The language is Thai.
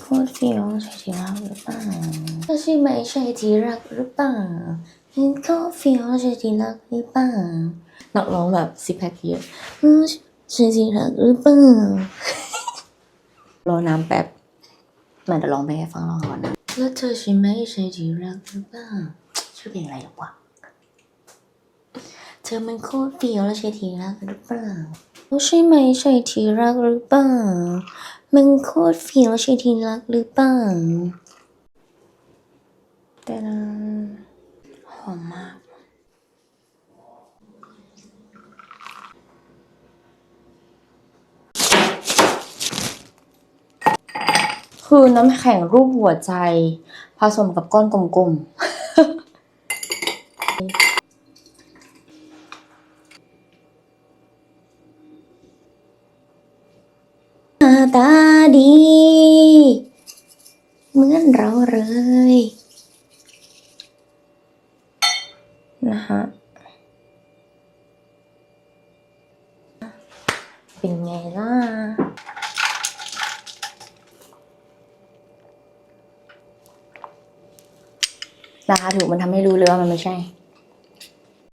โคตรเฟี้ยวใช่ที่รักหรือเปล่าถ้าใช่ไหมใช่ที่รักหรือเปล่าเห็นโคตรเฟี้ยวใช่ที่รักหรือเปล่านักร้องแบบซิกแพคเยอะอืมใช่ที่รักหรือเปล่ารอน้ำแป๊บมันจะร้องไปให้ฟังร้องก่อนนะแล้วเธอใช่ไหมใช่ที่รักหรือเปล่าชื่อเพลงอะไรหรอวะเธอมันโคตรเฟี้ยวแล้วใช่ทีรักหรือเปล่าใช่ไหมใช่ทีรักหรือเปล่า มันโคตรเฟี้ยวใช่ทีรักหรือเปล่าแต่หอมมากคือน้ำแข็งรูปหัวใจ ผสมกับก้อนกลมๆ หน้า ตาดี เหมือนเราเลยนะฮะเป็นไงล่ะ ราคาถูกมันทำให้รู้เลยว่ามันไม่ใช่